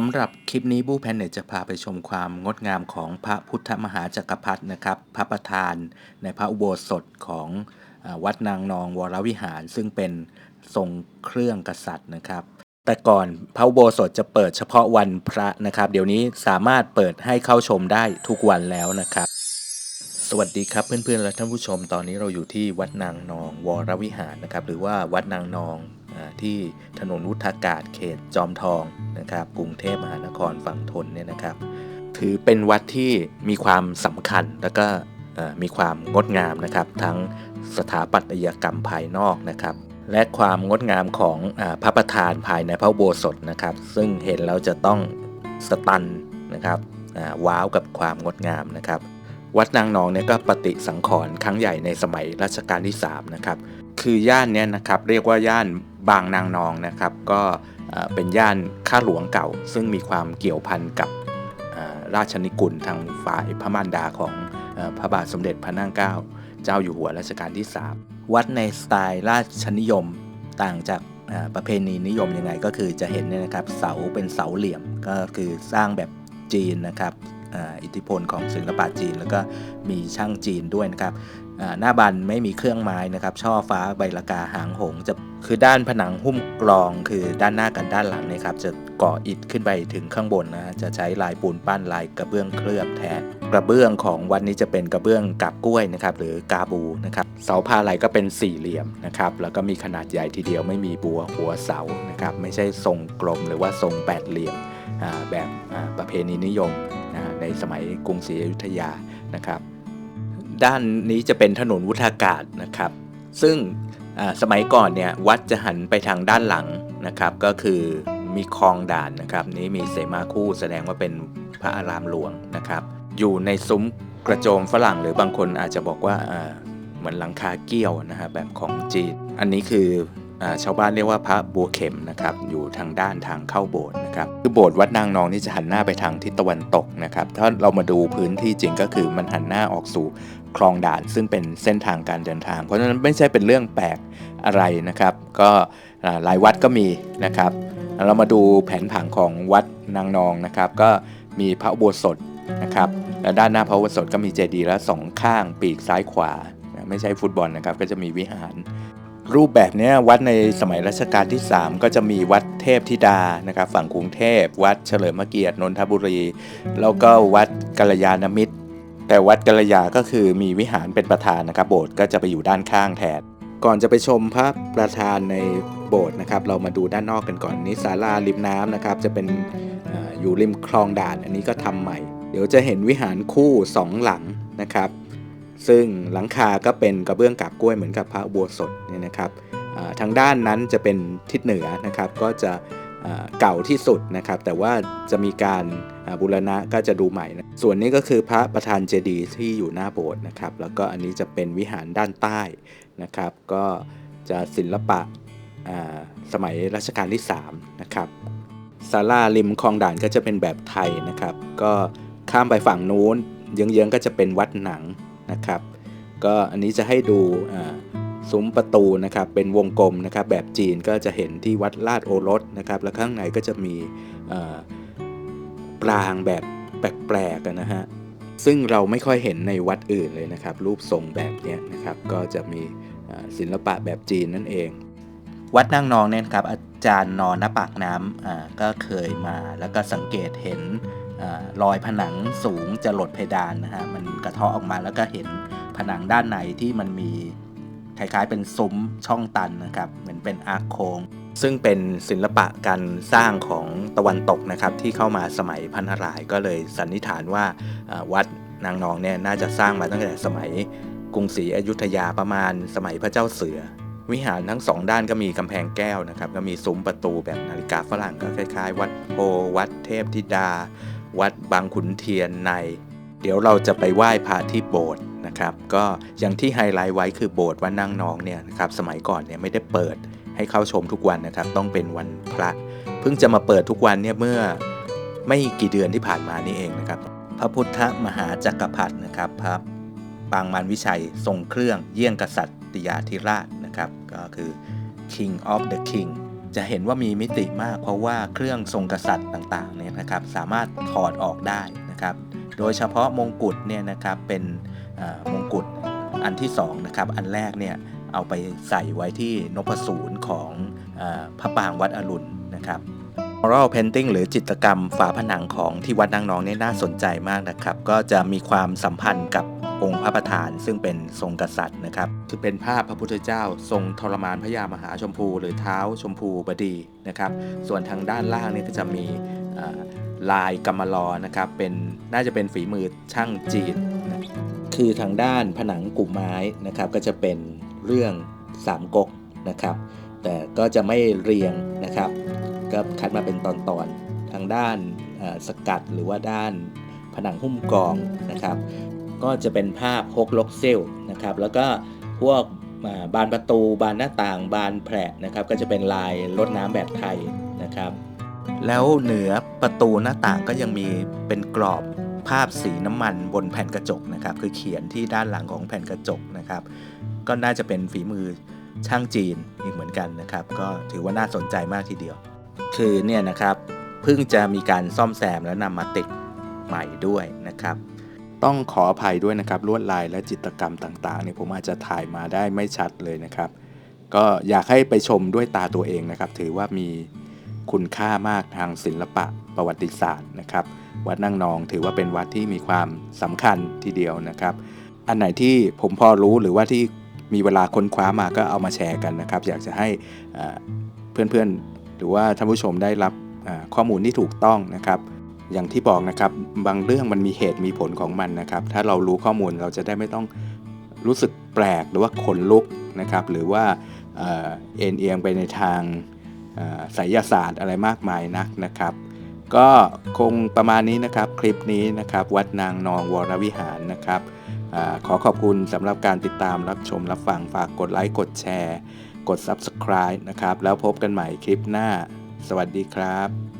สำหรับคลิปนี้บู้แพนเนตจะพาไปชมความงดงามของพระพุทธมหาจักรพรรดินะครับ พระประธานในพระอุโบสถของวัดนางนองวรวิหาร ซึ่งเป็นทรงเครื่องกษัตริย์นะครับ แต่ก่อนพระอุโบสถจะเปิดเฉพาะวันพระนะครับ เดี๋ยวนี้สามารถเปิดให้เข้าชมได้ทุกวันแล้วนะครับ สวัสดีครับเพื่อนๆและท่านผู้ชม ตอนนี้เราอยู่ที่วัดนางนองวรวิหารนะครับ หรือว่าวัดนางนอง ที่ถนนวุฒากาศเขตจอมทองนะครับ กรุงเทพมหานครฝั่งทนเนี่ยนะครับ ถือเป็นวัดที่มีความสำคัญแล้วก็มีความงดงามนะครับ ทั้งสถาปัตยกรรมภายนอกนะครับ และความงดงามของอพระประธานภายในพระโบสถนะครับ ซึ่งเห็นแล้วจะต้องสตันนะครับว้าวกับความงดงามนะครับ วัดนางนองเนี่ยก็ปฏิสังขรณ์ครั้งใหญ่ในสมัยรัชกาลที่3นะครับคือย่านเนี้ยนะครับเรียกว่าย่าน บางนางนองนะครับ ก็เป็นย่านข้าหลวงเก่า ซึ่งมีความเกี่ยวพันกับราชนิกุลทางฝ่ายพระมารดาของอพระบาทสมเด็จพระนั่งเกล้าเจ้าอยู่หัวรัชกาลที่ 3 วัดในสไตล์ราชนิยมต่างจากประเพณีนิยมยังไงก็คือจะเห็นเนี่ยนะครับเสาเป็นเสาเหลี่ยมก็คือสร้างแบบจีนนะครับอ,อิทธิพลของศิลปะจีน แล้วก็มีช่างจีนด้วยนะครับ หน้าบันไม่มีเครื่องไม้นะครับ ช่อฟ้าใบละกาหางหงจะคือด้านผนังหุ้มกรองคือด้านหน้ากับด้านหลังนะครับ จะก่ออิฐขึ้นไปถึงข้างบนนะจะใช้ลายปูนปั้นลายกระเบื้องเคลือบแทนกระเบื้องของวัดนี้จะเป็นกระเบื้องกับกล้วยนะครับ หรือกาบูนะครับเสาพาไหลก็เป็นสี่เหลี่ยมนะครับ แล้วก็มีขนาดใหญ่ทีเดียวไม่มีบัวหัวเสานะครับ ไม่ใช่ทรงกลมหรือว่าทรงแปดเหลี่ยมแบบประเพณีนิยมนะฮะในสมัยกรุงศรีอยุธยานะครับ ด้านนี้จะเป็นถนนวุฒากาศนะครับ ซึ่งสมัยก่อนเนี่ยวัดจะหันไปทางด้านหลังนะครับ ก็คือมีคลองด่านนะครับ นี้มีเสมาคู่แสดงว่าเป็นพระอารามหลวงนะครับ อยู่ในซุ้มกระโจมฝรั่งหรือบางคนอาจจะบอกว่าเหมือนหลังคาเกี้ยวนะฮะแบบของจีน อันนี้คือ ชาวบ้านเรียกว่าพระบัวเข็มนะครับอยู่ทางด้านทางเข้าโบสถ์นะครับคือโบสถ์วัดนางนองนี่จะหันหน้าไปทางทิศตะวันตกนะครับถ้าเรามาดูพื้นที่จริงก็คือมันหันหน้าออกสู่คลองด่าน ซึ่งเป็นเส้นทางการเดินทาง เพราะฉะนั้นไม่ใช่เป็นเรื่องแปลกอะไรนะครับ ก็หลายวัดก็มีนะครับ เรามาดูแผนผังของวัดนางนองนะครับ ก็มีพระอุโบสถนะครับและด้านหน้าพระอุโบสถก็มีเจดีย์และสองข้างปีกซ้ายขวา ไม่ใช่ฟุตบอลนะครับก็จะมีวิหาร รูปแบบนี้วัดในสมัยรัชกาลที่ 3 ก็จะมีวัดเทพธิดานะครับฝั่งกรุงเทพ วัดเฉลิมเกียรตินนทบุรี แล้วก็วัดกัลยาณมิตร แต่วัดกัลยาก็คือมีวิหารเป็นประธานนะครับโบสถ์ก็จะไปอยู่ด้านข้างแทนก่อนจะไปชมพระประธานในโบสถ์นะครับ เรามาดูด้านนอกกันก่อนนี่ศาลาริมน้ำนะครับ จะเป็นออยู่ริมคลองด่าน อันนี้ก็ทำใหม่ เดี๋ยวจะเห็นวิหารคู่สองหลังนะครับ ซึ่งหลังคาก็เป็นกระเบื้องกาบกล้วยเหมือนกับพระอุโบสถเนี่ยนะครับทางด้านนั้นจะเป็นทิศเหนือนะครับก็จะเก่าที่สุดนะครับ แต่ว่าจะมีการบูรณะก็จะดูใหม่นะส่วนนี้ก็คือพระประธานเจดีย์ที่อยู่หน้าโบสถ์นะครับ แล้วก็อันนี้จะเป็นวิหารด้านใต้นะครับ ก็จะศิลปะสมัยรัชกาลที่3นะครับศาลาริมคลองด่านก็จะเป็นแบบไทยนะครับ ก็ข้ามไปฝั่งนู้นเยื้องๆก็จะเป็นวัดหนัง นะครับ ก็อันนี้จะให้ดูซุ้มประตูนะครับเป็นวงกลมนะครับแบบจีนก็จะเห็นที่วัดลาดโอรสนะครับ แล้วข้างในก็จะมีปรางแบบแปลกๆอะนะฮะซึ่งเราไม่ค่อยเห็นในวัดอื่นเลยนะครับ รูปทรงแบบนี้นะครับก็จะมีศิลปะแบบจีนนั่นเอง วัดนางนองเนี่ยครับอาจารย์นอนณปากน้ำก็เคยมาแล้วก็สังเกตเห็น รอยผนังสูงจะหลดเพดานนะฮะมันกระเทาะออกมาแล้วก็เห็นผนังด้านในที่มันมีคล้าย ๆ เป็นซุ้มช่องตันนะครับ เหมือนเป็นอาร์โคง ซึ่งเป็นศิลปะการสร้างของตะวันตกนะครับ ที่เข้ามาสมัยพันธรายก็เลยสันนิษฐานว่าวัดนางนองเนี่ยน่าจะสร้างมาตั้งแต่สมัยกรุงศรีอยุธยาประมาณสมัยพระเจ้าเสือ วิหารทั้งสองด้านก็มีกำแพงแก้วนะครับ ก็มีซุ้มประตูแบบนาฬิกาฝรั่งก็คล้าย ๆ วัดโพวัดเทพธิดา วัดบางขุนเทียนใน เดี๋ยวเราจะไปไหว้พระที่โบสถ์นะครับ ก็อย่างที่ไฮไลท์ไว้คือโบสถ์วัดนางนองเนี่ยนะครับสมัยก่อนเนี่ยไม่ได้เปิดให้เข้าชมทุกวันนะครับ ต้องเป็นวันพระเพิ่งจะมาเปิดทุกวันเนี่ยเมื่อไม่กี่เดือนที่ผ่านมานี่เองนะครับ พระพุทธมหาจักรพรรดินะครับพระปางมารวิชัยทรงเครื่องเยี่ยงกษัตริยาธิราชนะครับ ก็คือ King of the King จะเห็นว่ามีมิติมาก เพราะว่าเครื่องทรงกษัตริย์ต่างๆเนี่ยนะครับสามารถถอดออกได้นะครับ โดยเฉพาะมงกุฎเนี่ยนะครับเป็นมงกุฎอันที่สองนะครับอันแรกเนี่ยเอาไปใส่ไว้ที่นพสูรของอพระปรางวัดอรุณนะครับ Mural Painting หรือจิตรกรรมฝาผนังของที่วัดนางนองนี่น่าสนใจมากนะครับ ก็จะมีความสัมพันธ์กับ องค์พระประธานซึ่งเป็นทรงกษัตริย์นะครับคือเป็นภาพพระพุทธเจ้า ทรงทรมานพระยามหาชมพู หรือเท้าชมพูบดีนะครับ ส่วนทางด้านล่างนี่ก็จะมีลายกำมะลอนะครับเป็นน่าจะเป็นฝีมือช่างจีนนะคือทางด้านผนังกลุ่มไม้นะครับก็จะเป็นเรื่องสามก๊กนะครับ แต่ก็จะไม่เรียงนะครับ ก็คัดมาเป็นตอนๆทางด้านสกัดหรือว่าด้านผนังหุ้มกองนะครับ ก็จะเป็นภาพฮกลกเซลนะครับ แล้วก็พวกบานประตู บานหน้าต่าง บานแผลนะครับ ก็จะเป็นลายรดน้ำแบบไทยนะครับ แล้วเหนือประตูหน้าต่างก็ยังมีเป็นกรอบภาพสีน้ำมันบนแผ่นกระจกนะครับ คือเขียนที่ด้านหลังของแผ่นกระจกนะครับ ก็น่าจะเป็นฝีมือช่างจีนอีกเหมือนกันนะครับ ก็ถือว่าน่าสนใจมากทีเดียว คือเนี่ยนะครับเพิ่งจะมีการซ่อมแซมแล้วนำมาติดใหม่ด้วยนะครับ ต้องขออภัยด้วยนะครับลวดลายและจิตรกรรมต่างๆเนี่ยผมอาจจะถ่ายมาได้ไม่ชัดเลยนะครับ ก็อยากให้ไปชมด้วยตาตัวเองนะครับ ถือว่ามีคุณค่ามากทางศิลปะประวัติศาสตร์นะครับ วัดนั่งนองถือว่าเป็นวัดที่มีความสำคัญทีเดียวนะครับ อันไหนที่ผมพอรู้หรือว่าที่มีเวลาค้นคว้ามาก็เอามาแชร์กันนะครับ อยากจะให้เพื่อนๆหรือว่าท่านผู้ชมได้รับข้อมูลที่ถูกต้องนะครับ อย่างที่บอกนะครับบางเรื่องมันมีเหตุมีผลของมันนะครับ ถ้าเรารู้ข้อมูลเราจะได้ไม่ต้องรู้สึกแปลกหรือว่าขนลุกนะครับ หรือว่าเอ็นเอียงไปในทางเอ่อไสยศาสตร์อะไรมากมายนักนะครับ ก็คงประมาณนี้นะครับคลิปนี้นะครับ วัดนางนองวรวิหารนะครับอขอขอบคุณสำหรับการติดตามรับชมรับฟังฝากกดไลค์กดแชร์ กด Subscribe นะครับ แล้วพบกันใหม่คลิปหน้า สวัสดีครับ